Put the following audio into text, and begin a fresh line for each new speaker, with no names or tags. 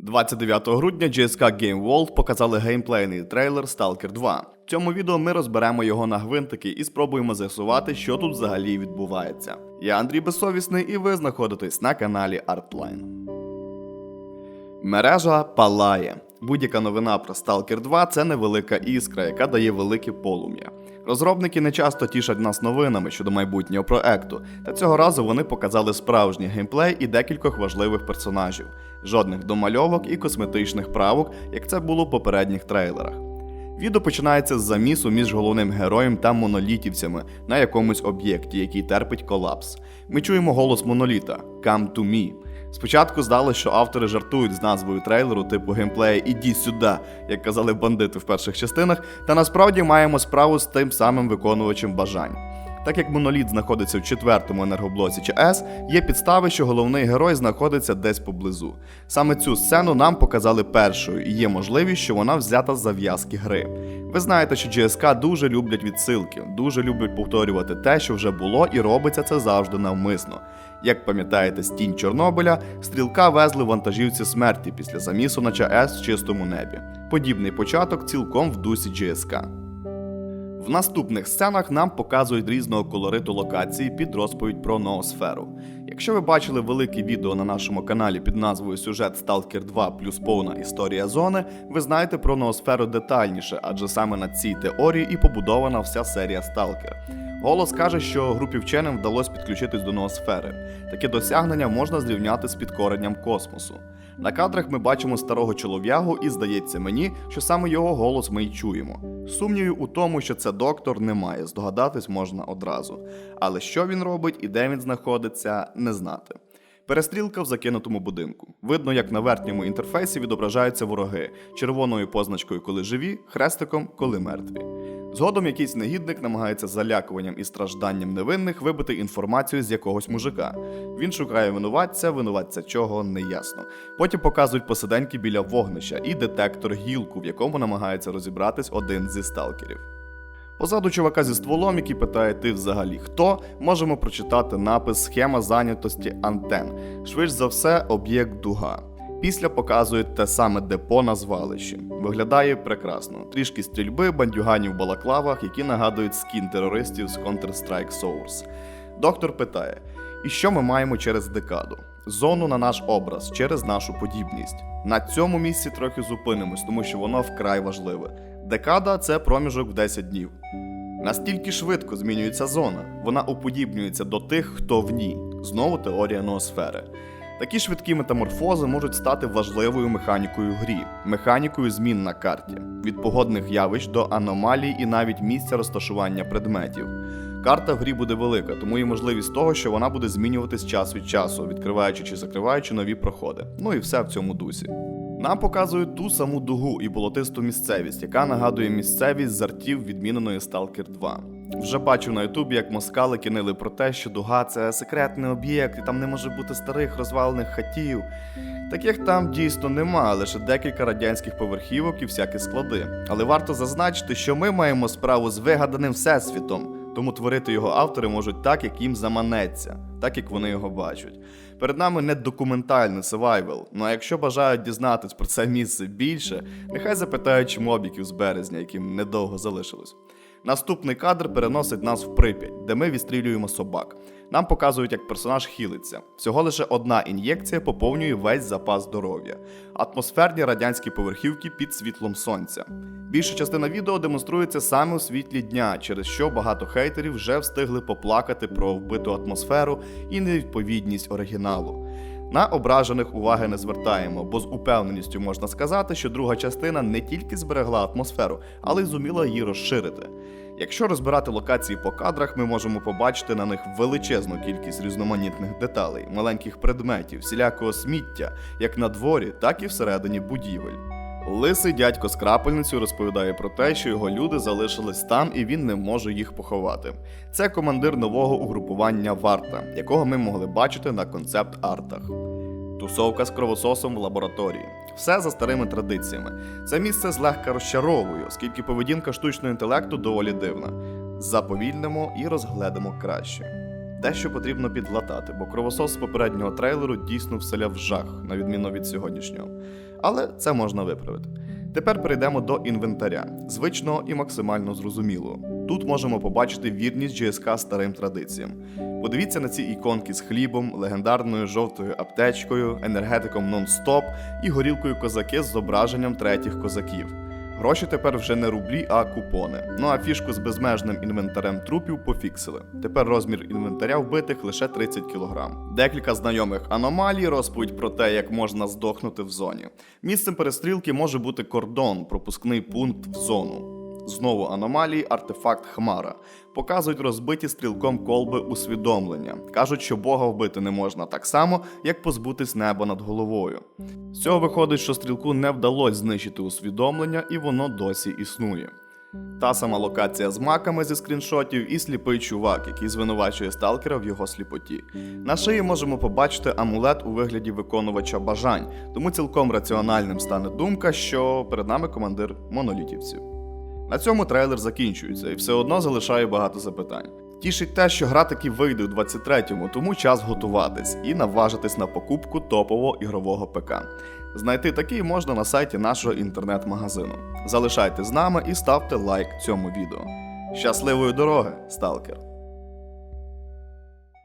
29 грудня GSK Game World показали геймплейний трейлер Stalker 2. В цьому відео ми розберемо його на гвинтики і спробуємо з'ясувати, що тут взагалі відбувається. Я Андрій Безсовісний, і ви знаходитесь на каналі Artline. Мережа палає. Будь-яка новина про Stalker 2 це невелика іскра, яка дає велике полум'я. Розробники не часто тішать нас новинами щодо майбутнього проекту, та цього разу вони показали справжній геймплей і декількох важливих персонажів, жодних домальовок і косметичних правок, як це було в попередніх трейлерах. Відео починається з замісу між головним героєм та монолітівцями на якомусь об'єкті, який терпить колапс. Ми чуємо голос моноліта Come to me. Спочатку здалося, що автори жартують з назвою трейлеру, типу геймплея Іді сюди, як казали бандити в перших частинах, та насправді маємо справу з тим самим виконувачем бажань. Так як моноліт знаходиться в четвертому енергоблоці ЧАЕС, є підстави, що головний герой знаходиться десь поблизу. Саме цю сцену нам показали першою, і є можливість, що вона взята з зав'язки гри. Ви знаєте, що GSK дуже люблять відсилки, дуже люблять повторювати те, що вже було, і робиться це завжди навмисно. Як пам'ятаєте, з Чорнобиля стрілка везли в вантажівці смерті після замісу на ЧАЕС в чистому небі. Подібний початок цілком в дусі GSK. В наступних сценах нам показують різного колориту локації під розповідь про ноосферу. Якщо ви бачили велике відео на нашому каналі під назвою Сюжет Stalker 2 плюс повна історія зони, ви знаєте про ноосферу детальніше, адже саме на цій теорії і побудована вся серія Stalker. Голос каже, що групі вченим вдалося підключитись до ноосфери. Таке досягнення можна зрівняти з підкоренням космосу. На кадрах ми бачимо старого чолов'ягу, і здається мені, що саме його голос ми й чуємо. Сумнівів у тому, що це доктор, немає, здогадатись можна одразу. Але що він робить і де він знаходиться, не знати. Перестрілка в закинутому будинку. Видно, як на верхньому інтерфейсі відображаються вороги червоною позначкою, коли живі, хрестиком, коли мертві. Згодом якийсь негідник намагається залякуванням і стражданням невинних вибити інформацію з якогось мужика. Він шукає винуватця, винуватця чого не ясно. Потім показують посиденьки біля вогнища і детектор гілку, в якому намагається розібратись один зі сталкерів. Позаду чувака зі стволом, який питає, ти взагалі хто, можемо прочитати напис Схема зайнятості антен. Швидше за все, об'єкт дуга. Після показують те саме депо на звалищі. Виглядає прекрасно. Трішки стрільби, бандюганів в балаклавах, які нагадують скін терористів з Counter-Strike Source. Доктор питає: і що ми маємо через декаду? Зону на наш образ через нашу подібність. На цьому місці трохи зупинимось, тому що воно вкрай важливе. Декада це проміжок в 10 днів. Настільки швидко змінюється зона, вона уподібнюється до тих, хто в ній. Знову теорія ноосфери. Такі швидкі метаморфози можуть стати важливою механікою грі, механікою змін на карті, від погодних явищ до аномалій і навіть місця розташування предметів. Карта в грі буде велика, тому є можливість того, що вона буде змінюватись час від часу, відкриваючи чи закриваючи нові проходи. Ну і все в цьому дусі. Нам показують ту саму дугу і болотисту місцевість, яка нагадує місцевість з артів відміненої Stalker 2. Вже бачу на Ютубі, як москали кинили про те, що дуга це секретний об'єкт, і там не може бути старих розвалених хатів. Таких там дійсно нема, лише декілька радянських поверхівок і всякі склади. Але варто зазначити, що ми маємо справу з вигаданим всесвітом, тому творити його автори можуть так, як їм заманеться, так як вони його бачать. Перед нами не документальний севайвел. Ну а якщо бажають дізнатись про це місце більше, нехай запитають мобіків з березня, яким недовго залишилось. Наступний кадр переносить нас в Прип'ять, де ми відстрілюємо собак. Нам показують, як персонаж хілиться. Всього лише одна ін'єкція поповнює весь запас здоров'я. Атмосферні радянські поверхівки під світлом сонця. Більша частина відео демонструється саме у світлі дня, через що багато хейтерів вже встигли поплакати про вбиту атмосферу і невідповідність оригіналу. На ображених уваги не звертаємо, бо з упевненістю можна сказати, що друга частина не тільки зберегла атмосферу, але й зуміла її розширити. Якщо розбирати локації по кадрах, ми можемо побачити на них величезну кількість різноманітних деталей, маленьких предметів, всілякого сміття, як на дворі, так і всередині будівель. Лисий дядько з крапельницю розповідає про те, що його люди залишились там і він не може їх поховати. Це командир нового угрупування Варта, якого ми могли бачити на концепт-артах. Тусовка з кровососом в лабораторії. Все за старими традиціями. Це місце злегка розчаровує, оскільки поведінка штучного інтелекту доволі дивна. Заповільнимо і розгледимо краще. Дещо потрібно підлатати, бо кровосос з попереднього трейлеру дійсно вселяв жах, на відміну від сьогоднішнього. Але це можна виправити. Тепер перейдемо до інвентаря, звичного і максимально зрозумілого. Тут можемо побачити вірність GSK старим традиціям. Подивіться на ці іконки з хлібом, легендарною жовтою аптечкою, енергетиком нон-стоп і горілкою козаки з зображенням третіх козаків. Гроші тепер вже не рублі, а купони. Ну а фішку з безмежним інвентарем трупів пофіксили. Тепер розмір інвентаря вбитих лише 30 кг. Декілька знайомих аномалій розповідь про те, як можна здохнути в зоні. Місцем перестрілки може бути кордон, пропускний пункт в зону. Знову аномалії, артефакт Хмара. Показують розбиті стрілком колби усвідомлення. Кажуть, що Бога вбити не можна так само, як позбутись неба над головою. З цього виходить, що стрілку не вдалося знищити усвідомлення, і воно досі існує. Та сама локація з маками зі скріншотів і сліпий чувак, який звинувачує сталкера в його сліпоті. На шиї можемо побачити амулет у вигляді виконувача бажань, тому цілком раціональним стане думка, що перед нами командир монолітівців. На цьому трейлер закінчується і все одно залишає багато запитань. Тішить те, що гра таки вийде у 23-му, тому час готуватись і наважитись на покупку топового ігрового ПК. Знайти такий можна на сайті нашого інтернет-магазину. Залишайте з нами і ставте лайк цьому відео. Щасливої дороги, сталкер!